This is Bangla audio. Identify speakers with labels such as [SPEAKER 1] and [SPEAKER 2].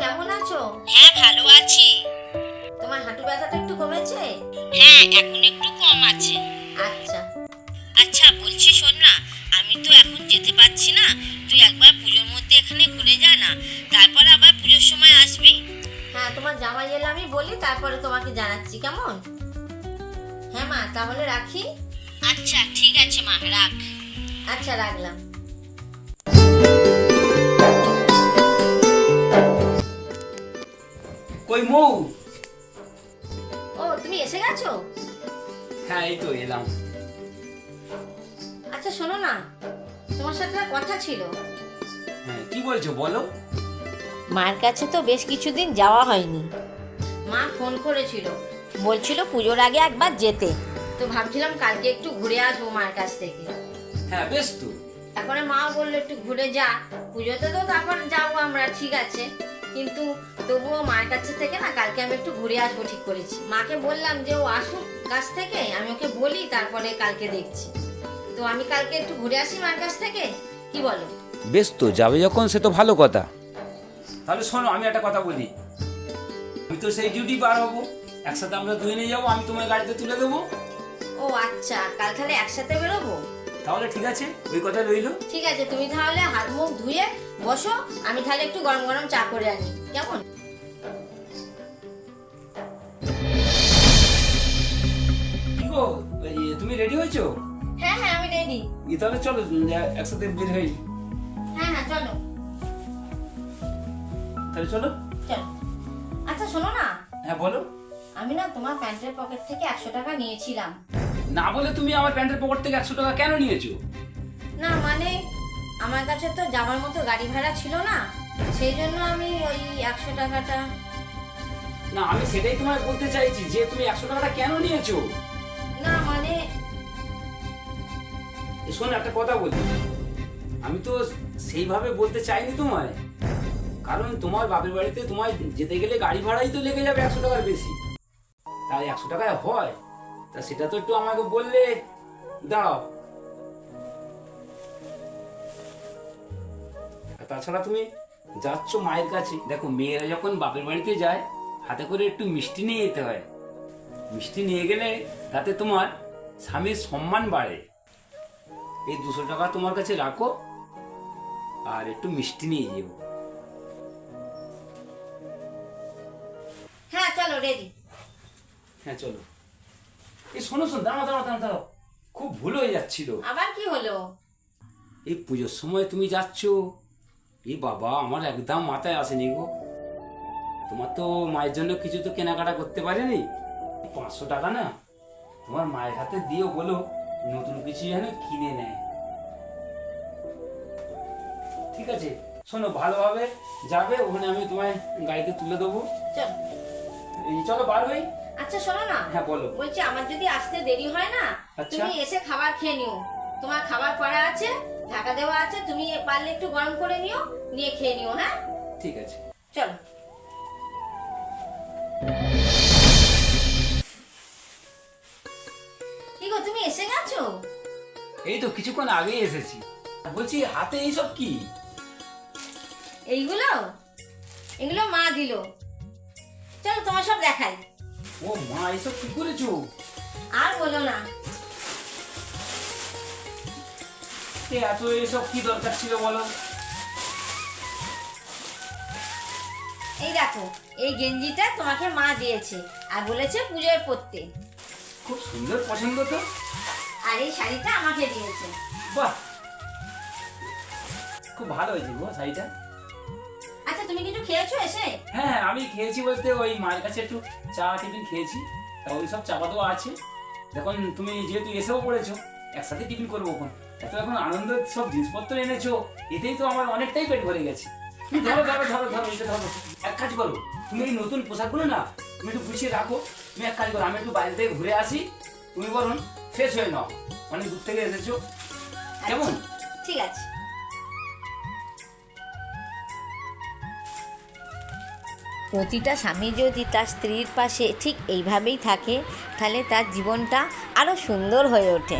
[SPEAKER 1] কেমন আছো?
[SPEAKER 2] হ্যাঁ ভালো আছি।
[SPEAKER 1] তোমার হাঁটু ব্যথাটা একটু কমেছে?
[SPEAKER 2] হ্যাঁ এখন একটু কম আছে।
[SPEAKER 1] আচ্ছা।
[SPEAKER 2] আচ্ছা বলছি শোন না আমি তো এখন যেতে পারছি না। তুই একবার পুজোর মধ্যে এখানে ঘুরে যা না তারপর আবার পুজোর সময় আসবি।
[SPEAKER 1] হ্যাঁ তোমার জামাই এলে আমি বলি তারপরে তোমাকে জানাচ্ছি কেমন? হ্যাঁ মা তাহলে রাখি?
[SPEAKER 2] আচ্ছা ঠিক আছে মা রাখ।
[SPEAKER 1] আচ্ছা রাখলাম।
[SPEAKER 3] মৌ
[SPEAKER 1] ও তুমি এসে গেছো?
[SPEAKER 3] হ্যাঁ এই তো এলাম।
[SPEAKER 1] আচ্ছা শোনো না তোমার সাথে কথা ছিল।
[SPEAKER 3] হ্যাঁ কি বলছো বলো।
[SPEAKER 1] মায়ের কাছে তো বেশ কিছুদিন যাওয়া হয়নি। মা ফোন করেছিল। বলছিল পুজোর আগে একবার যেতে। তো ভাবছিলাম কালকে একটু ঘুরে আসব মায়ের কাছ থেকে।
[SPEAKER 3] হ্যাঁ বেশ তো।
[SPEAKER 1] তারপরে মা বলল একটু ঘুরে যা পুজোতে তো তারপর যাব আমরা ঠিক আছে। কিন্তু তবুও মায়ের কাছে থেকে না কালকে আমি একটু ঘুরে আসব ঠিক করেছি। মাকে বললাম যে ও আসুক কাছ থেকে আমি ওকে বলি তারপরে কালকে দেখছি। তো আমি কালকে একটু ঘুরে আসি মায়ের কাছ থেকে? কি বলো?
[SPEAKER 3] বেশ তো যাবে যখন সে তো ভালো কথা। তাহলে শোনো আমি একটা কথা বলি। আমি তো সেই ডিউটি পার হব। একসাথে আমরা দুজনে যাব আমি তোমার গাড়িতে তুলে দেবো।
[SPEAKER 1] ও আচ্ছা কাল তাহলে একসাথে বেরোবো?
[SPEAKER 3] তাহলে ঠিক আছে ওই কথা রইল।
[SPEAKER 1] ঠিক আছে তুমি তাহলে হাত মুখ ধুয়ে বসো আমি তাহলে একটু গরম গরম চা করে আনি কেমন?
[SPEAKER 3] কি গো এই, তুমি রেডি হয়েছো?
[SPEAKER 1] হ্যাঁ হ্যাঁ আমি রেডি
[SPEAKER 3] ই তাহলে চলো যা- একসাথে বের হই।
[SPEAKER 1] হ্যাঁ হ্যাঁ চলো।
[SPEAKER 3] তাহলে চলো।
[SPEAKER 1] চলো। আচ্ছা শোনো না।
[SPEAKER 3] হ্যাঁ বলো।
[SPEAKER 1] আমি না তোমার প্যান্টের পকেট থেকে একশো টাকা নিয়েছিলাম।
[SPEAKER 3] না বলে তুমি আমার প্যান্টের পকেট থেকে একশো টাকা কেন নিয়েছো?
[SPEAKER 1] না মানে আমার কাছে তো যাওয়ার মতো গাড়ি ভাড়া ছিল না সেই জন্য আমি ওই একশো টাকাটা
[SPEAKER 3] না আমি সেটাই তোমায় বলতে চাইছি যে তুমি একশো টাকাটা কেন নিয়েছো?
[SPEAKER 1] না মানে
[SPEAKER 3] শোন একটা কথা বলি। আমি তো সেইভাবে বলতে চাইনি তোমায়। কারণ তোমার বাপের বাড়িতে তোমায় যেতে গেলে গাড়ি ভাড়াই তো লেগে যাবে একশো টাকার বেশি। তাই একশো টাকায় হয়। তা সেটা তো একটু আমাকে বললে। দাও তাছাড়া তুমি যাচ্ছ মায়ের কাছে। দেখো মেয়েরা যখন বাপের বাড়িতে যায় হাতে করে একটু মিষ্টি নিয়ে যেতে হয়। মিষ্টি নিয়ে গেলে তাতে তোমার স্বামীর সম্মান বাড়ে। এই দুশো টাকা তোমার কাছে রাখো আর একটু মিষ্টি নিয়ে যেও।
[SPEAKER 1] হ্যাঁ চলো রেডি
[SPEAKER 3] হ্যাঁ চলো। এই শোনো শোনো দাঁড়াও দাঁড়াও দাঁড়াও দাঁড়াও। খুব ভুল হয়ে যাচ্ছিল।
[SPEAKER 1] আবার কি হলো?
[SPEAKER 3] এই পুজোর সময় তুমি যাচ্ছ। এই বাবা আমার একদম মাথায় আসেনি গো। তোমার তো মায়ের জন্য কিছু তো কেনাকাটা করতে পারেনি। পাঁচশো টাকা না? তোমার মায়ের হাতে দিয়েও বলো নতুন কিছু যেন কিনে নেয়। ঠিক আছে শোনো ভালোভাবে যাবে ওখানে আমি তোমায় গাড়িতে তুলে দেবো। এই চলো বার হই।
[SPEAKER 1] আচ্ছা শোনো না।
[SPEAKER 3] হ্যাঁ বলো।
[SPEAKER 1] বলছি আমার যদি আসতে দেরি হয় না
[SPEAKER 3] আচ্ছা।
[SPEAKER 1] তুমি এসে খাবার খেয়ে নিও। তোমার খাবার করা আছে ঢাকা দেওয়া আছে তুমি পারলে একটু গরম করে নিও নিয়ে খেয়ে নিও হ্যাঁ?
[SPEAKER 3] ঠিক আছে।
[SPEAKER 1] চলো। কি গো তুমি এসে গেছো?
[SPEAKER 3] এই তো কিছুক্ষণ আগেই এসেছি। বলছি হাতে এইসব কি?
[SPEAKER 1] এইগুলো? এগুলো মা দিল। চলো তোমার সব দেখাই।
[SPEAKER 3] ও মা এইসব কি করেছ?
[SPEAKER 1] আর বলো না।
[SPEAKER 3] এত এইসব কি দরকার ছিল বলো?
[SPEAKER 1] এই দেখো এই গেঞ্জিটা তোমাকে মা দিয়েছে আর বলেছে পুজোয় পরতে।
[SPEAKER 3] খুব সুন্দর পছন্দ তো।
[SPEAKER 1] আর এই শাড়িটা আমাকে দিয়েছে।
[SPEAKER 3] বাহ! খুব ভালো হয়েছে গো শাড়িটা।
[SPEAKER 1] তুমি কিছু খেয়েছো এসে?
[SPEAKER 3] হ্যাঁ হ্যাঁ আমি খেয়েছি বলতে ওই মায়ের কাছে একটু চা টিফিন খেয়েছি। তা ওই সব চাপা দেওয়া আছে। দেখুন তুমি যেহেতু এসেও পড়েছো একসাথে টিফিন করব এখন। এত এখন আনন্দ সব জিনিসপত্র এনেছো এতেই তো আমার অনেকটাই পেট ভরে গেছে। ধরো ধরো ধরো ধরো এটা ধরো। এক কাজ করো তুমি এই নতুন পোশাকগুলো না তুমি একটু গুছিয়ে রাখো। তুমি এক কাজ করো আমি একটু বাইরে থেকে ঘুরে আসি। তুমি বরং ফ্রেশ হয়ে নাও। অনেক দূর থেকে এসেছ। কেমন?
[SPEAKER 1] ঠিক আছে। প্রতিটা স্বামী যদি তার স্ত্রীর পাশে ঠিক এইভাবেই থাকে, তাহলে তার জীবনটা আরও সুন্দর হয়ে ওঠে।